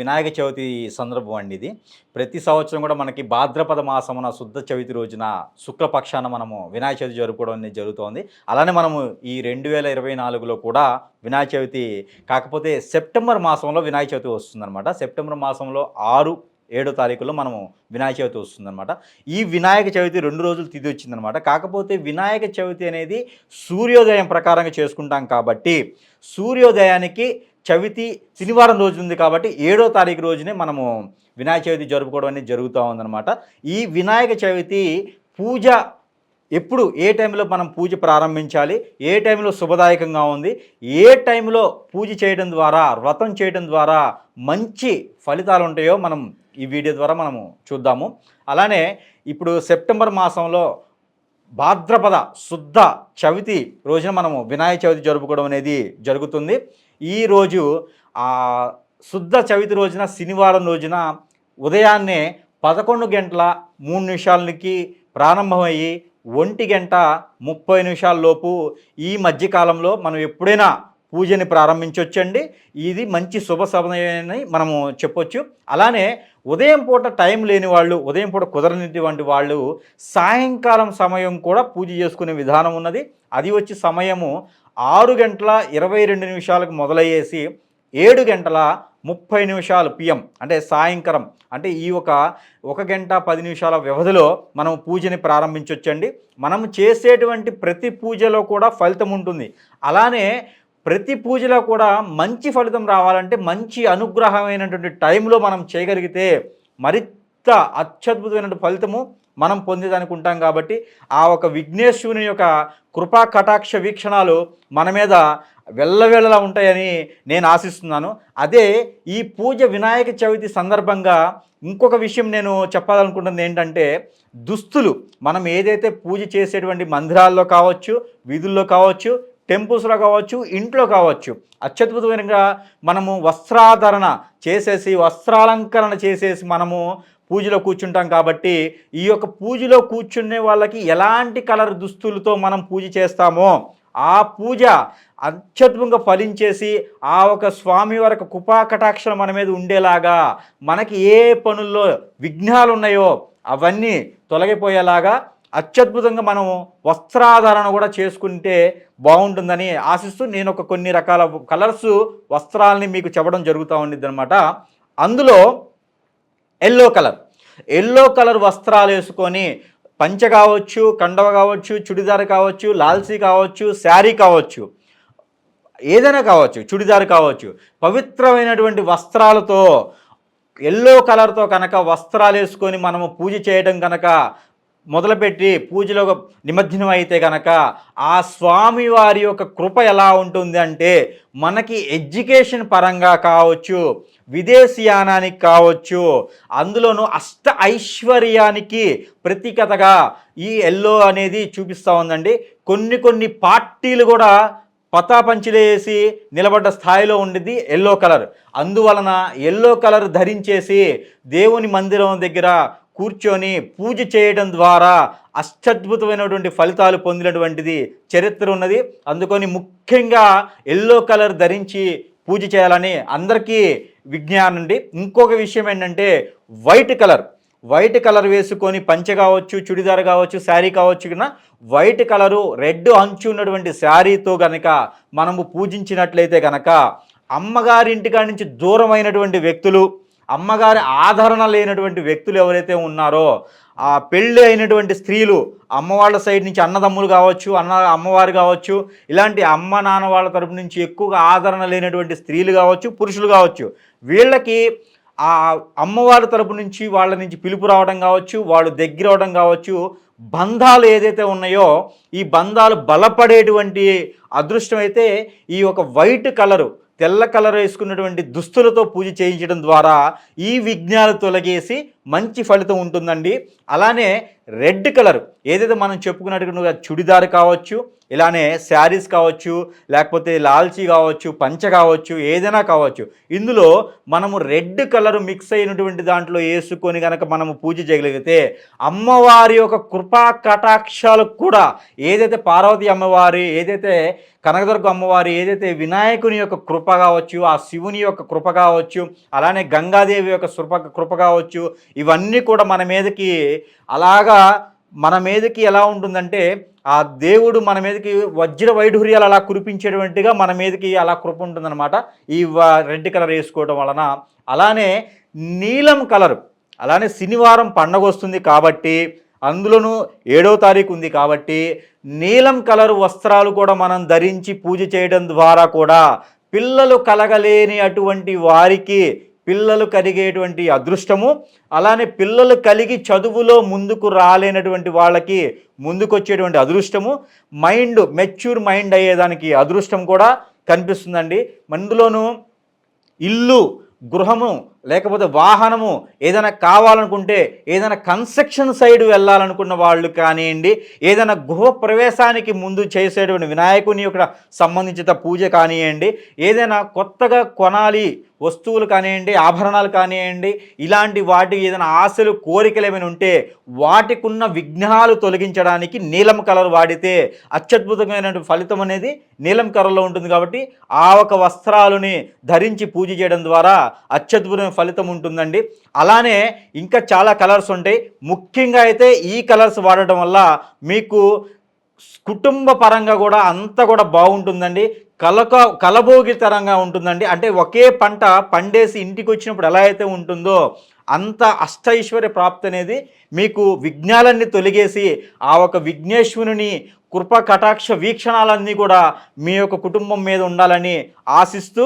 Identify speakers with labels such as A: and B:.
A: వినాయక చవితి సందర్భం అండి ఇది. ప్రతి సంవత్సరం కూడా మనకి భాద్రపద మాసమున శుద్ధ చవితి రోజున శుక్లపక్షాన మనము వినాయక చవితి జరుపుకోవడం అనేది జరుగుతోంది. అలానే మనము ఈ రెండు వేల ఇరవై నాలుగులో కూడా వినాయక చవితి కాకపోతే సెప్టెంబర్ మాసంలో వినాయక చవితి వస్తుందన్నమాట. సెప్టెంబర్ మాసంలో ఆరు ఏడో తారీఖులో మనము వినాయక చవితి వస్తుందన్నమాట. ఈ వినాయక చవితి రెండు రోజులు తిది వచ్చిందనమాట కాకపోతే వినాయక చవితి అనేది సూర్యోదయం ప్రకారంగా చేసుకుంటాం కాబట్టి సూర్యోదయానికి చవితి శనివారం రోజు ఉంది కాబట్టి ఏడో తారీఖు రోజునే మనము వినాయక చవితి జరుపుకోవడం అనేది జరుగుతూ ఉందన్నమాట. ఈ వినాయక చవితి పూజ ఎప్పుడు ఏ టైంలో మనం పూజ ప్రారంభించాలి ఏ టైంలో శుభదాయకంగా ఉంది ఏ టైంలో పూజ చేయడం ద్వారా వ్రతం చేయడం ద్వారా మంచి ఫలితాలు ఉంటాయో మనం ఈ వీడియో ద్వారా మనము చూద్దాము. అలానే ఇప్పుడు సెప్టెంబర్ మాసంలో భాద్రపద శుద్ధ చవితి రోజున మనము వినాయక చవితి జరుపుకోవడం అనేది జరుగుతుంది. ఈ రోజు శుద్ధ చవితి రోజున శనివారం రోజున ఉదయాన్నే పదకొండు గంటల మూడు నిమిషాలకి ప్రారంభమయ్యి ఒంటి గంట ముప్పై నిమిషాల లోపు ఈ మధ్యకాలంలో మనం ఎప్పుడైనా పూజని ప్రారంభించవచ్చండి ఇది మంచి శుభ సమయమని మనము చెప్పొచ్చు. అలానే ఉదయం పూట టైం లేని వాళ్ళు ఉదయం పూట కుదరనిటువంటి వాళ్ళు సాయంకాలం సమయం కూడా పూజ చేసుకునే విధానం ఉన్నది. అది వచ్చి సమయము ఆరు గంటల ఇరవై రెండు నిమిషాలకు మొదలయ్యేసి ఏడు గంటల ముప్పై నిమిషాలు పిఎం అంటే సాయంకాలం అంటే ఈ ఒక ఒక గంట పది నిమిషాల వ్యవధిలో మనం పూజని ప్రారంభించవచ్చండి మనం చేసేటువంటి ప్రతి పూజలో కూడా ఫలితం ఉంటుంది. అలానే ప్రతి పూజలో కూడా మంచి ఫలితం రావాలంటే మంచి అనుగ్రహమైనటువంటి టైంలో మనం చేయగలిగితే మరింత అత్యద్భుతమైనటువంటి ఫలితము మనం పొందేదానికి ఉంటాం కాబట్టి ఆ ఒక విఘ్నేశ్వరుని యొక్క కృపా కటాక్ష వీక్షణాలు మన మీద వెళ్ళవెళ్ళలా ఉంటాయని నేను ఆశిస్తున్నాను. అదే ఈ పూజ వినాయక చవితి సందర్భంగా ఇంకొక విషయం నేను చెప్పాలనుకుంటుంది ఏంటంటే దుస్తులు. మనం ఏదైతే పూజ చేసేటువంటి మందిరాల్లో కావచ్చు వీధుల్లో కావచ్చు టెంపుల్స్లో కావచ్చు ఇంట్లో కావచ్చు. అత్యద్భుతమైనగా మనము వస్త్రాధరణ చేసేసి వస్త్రాలంకరణ చేసేసి మనము పూజలో కూర్చుంటాం కాబట్టి ఈ యొక్క పూజలో కూర్చునే వాళ్ళకి ఎలాంటి కలర్ దుస్తులతో మనం పూజ చేస్తామో ఆ పూజ అత్యద్భుతంగా ఫలించేసి ఆ ఒక స్వామి వరకు కృపాకటాక్షలు మన మీద ఉండేలాగా మనకి ఏ పనుల్లో విఘ్నాలు ఉన్నాయో అవన్నీ తొలగిపోయేలాగా అత్యద్భుతంగా మనం వస్త్రాధారణ కూడా చేసుకుంటే బాగుంటుందని ఆశిస్తూ నేను ఒక కొన్ని రకాల కలర్స్ వస్త్రాలని మీకు చెప్పడం జరుగుతూ ఉండిద్ది అనమాట అందులో ఎల్లో కలర్. ఎల్లో కలర్ వస్త్రాలు వేసుకొని పంచ కావచ్చు కండవ కావచ్చు చుడిదార్ కావచ్చు లాల్సీ కావచ్చు శారీ కావచ్చు ఏదైనా కావచ్చు చుడిదార్ కావచ్చు పవిత్రమైనటువంటి వస్త్రాలతో ఎల్లో కలర్తో కనుక వస్త్రాలు వేసుకొని మనము పూజ చేయడం కనుక మొదలుపెట్టి పూజలో నిమజ్జనం అయితే కనుక ఆ స్వామి వారి యొక్క కృప ఎలా ఉంటుంది అంటే మనకి ఎడ్యుకేషన్ పరంగా కావచ్చు విదేశీయానానికి కావచ్చు అందులోనూ అష్ట ఐశ్వర్యానికి ప్రతీకతగా ఈ ఎల్లో అనేది చూపిస్తూ ఉందండి. కొన్ని కొన్ని పార్టీలు కూడా పతాపంచిలేసి నిలబడ్డ స్థాయిలో ఉండేది ఎల్లో కలర్. అందువలన ఎల్లో కలర్ ధరించేసి దేవుని మందిరం దగ్గర కూర్చొని పూజ చేయడం ద్వారా అత్యద్భుతమైనటువంటి ఫలితాలు పొందినటువంటిది చరిత్ర ఉన్నది. అందుకని ముఖ్యంగా ఎల్లో కలర్ ధరించి పూజ చేయాలని అందరికీ విజ్ఞానం అండి. ఇంకొక విషయం ఏంటంటే వైట్ కలర్ వైట్ కలర్ వేసుకొని పంచె కావచ్చు చుడిదార్ కావచ్చు శారీ కావచ్చు కన్నా వైట్ కలరు రెడ్ అంచు ఉన్నటువంటి శారీతో కనుక మనము పూజించినట్లయితే కనుక అమ్మగారింటికాడి నుంచి దూరమైనటువంటి వ్యక్తులు అమ్మగారి ఆదరణ లేనటువంటి వ్యక్తులు ఎవరైతే ఉన్నారో ఆ పెళ్ళి అయినటువంటి స్త్రీలు అమ్మవాళ్ళ సైడ్ నుంచి అన్నదమ్ములు కావచ్చు అన్న అమ్మవారు కావచ్చు ఇలాంటి అమ్మ నాన్న వాళ్ళ తరపు నుంచి ఎక్కువగా ఆదరణ లేనటువంటి స్త్రీలు కావచ్చు పురుషులు కావచ్చు వీళ్ళకి ఆ అమ్మవారి తరపు నుంచి వాళ్ళ నుంచి పిలుపు రావడం కావచ్చు వాళ్ళు దగ్గర అవడం కావచ్చు బంధాలు ఏదైతే ఉన్నాయో ఈ బంధాలు బలపడేటువంటి అదృష్టం అయితే ఈ ఒక వైట్ కలరు తెల్ల కలర్ వేసుకున్నటువంటి దుస్తులతో పూజ చేయించడం ద్వారా ఈ విఘ్నాలు తొలగేసి మంచి ఫలితం ఉంటుందండి. అలానే రెడ్ కలర్ ఏదైతే మనం చెప్పుకున్నట్టుగా చుడిదార్ కావచ్చు ఇలానే శారీస్ కావచ్చు లేకపోతే లాల్చీ కావచ్చు పంచ కావచ్చు ఏదైనా కావచ్చు. ఇందులో మనము రెడ్ కలర్ మిక్స్ అయినటువంటి దాంట్లో వేసుకొని కనుక మనము పూజ చేయగలిగితే అమ్మవారి యొక్క కృపా కటాక్షాలకు కూడా ఏదైతే పార్వతి అమ్మవారి ఏదైతే కనకదుర్గ అమ్మవారి ఏదైతే వినాయకుని యొక్క కృప కావచ్చు ఆ శివుని యొక్క కృప కావచ్చు అలానే గంగాదేవి యొక్క కృప కృప కావచ్చు ఇవన్నీ కూడా మన మీదకి అలాగా మన మీదకి ఎలా ఉంటుందంటే ఆ దేవుడు మన మీదకి వజ్ర వైఢూర్యాలు అలా కురిపించేటువంటిగా మన మీదకి అలా కృప ఉంటుందన్నమాట. ఈ వ- రెడ్ కలర్ వేసుకోవడం వలన. అలానే నీలం కలర్ అలానే శనివారం పండగ వస్తుంది కాబట్టి అందులోనూ ఏడవ తారీఖు ఉంది కాబట్టి నీలం కలర్ వస్త్రాలు కూడా మనం ధరించి పూజ చేయడం ద్వారా కూడా పిల్లలు కలగలేని అటువంటి వారికి పిల్లలు కలిగేటువంటి అదృష్టము అలానే పిల్లలు కలిగి చదువులో ముందుకు రాలేనటువంటి వాళ్ళకి ముందుకు వచ్చేటువంటి అదృష్టము మైండ్ మెచ్యూర్ మైండ్ అయ్యేదానికి అదృష్టం కూడా కనిపిస్తుందండి. అందులోనూ ఇల్లు గృహము లేకపోతే వాహనము ఏదైనా కావాలనుకుంటే ఏదైనా కన్స్ట్రక్షన్ సైడ్ వెళ్ళాలనుకున్న వాళ్ళు కానివ్వండి ఏదైనా గృహ ప్రవేశానికి ముందు చేసేటువంటి వినాయకుని యొక్క సంబంధించిన పూజ కానివ్వండి ఏదైనా కొత్తగా కొనాలి వస్తువులు కానివ్వండి ఆభరణాలు కానివ్వండి ఇలాంటి వాటి ఏదైనా ఆశలు కోరికలు ఏమైనా ఉంటే వాటికున్న విఘ్నాలు తొలగించడానికి నీలం కలర్ వాడితే అత్యద్భుతమైన ఫలితం అనేది నీలం కలర్లో ఉంటుంది కాబట్టి ఆ ఒక వస్త్రాలని ధరించి పూజ చేయడం ద్వారా అత్యద్భుతమైన ఫలితం ఉంటుందండి. అలానే ఇంకా చాలా కలర్స్ ఉంటాయి. ముఖ్యంగా అయితే ఈ కలర్స్ వాడటం వల్ల మీకు కుటుంబ పరంగా కూడా అంతా కూడా బాగుంటుందండి. కలక కలబోగితరంగా ఉంటుందండి. అంటే ఒకే పంట పండేసి ఇంటికి వచ్చినప్పుడు ఎలా అయితే ఉంటుందో అంత అష్టైశ్వర్య ప్రాప్తి అనేది మీకు విఘ్నాలన్నీ తొలగేసి ఆ ఒక విఘ్నేశ్వరుని కృప కటాక్ష వీక్షణాలన్నీ కూడా మీ యొక్క కుటుంబం మీద ఉండాలని ఆశిస్తూ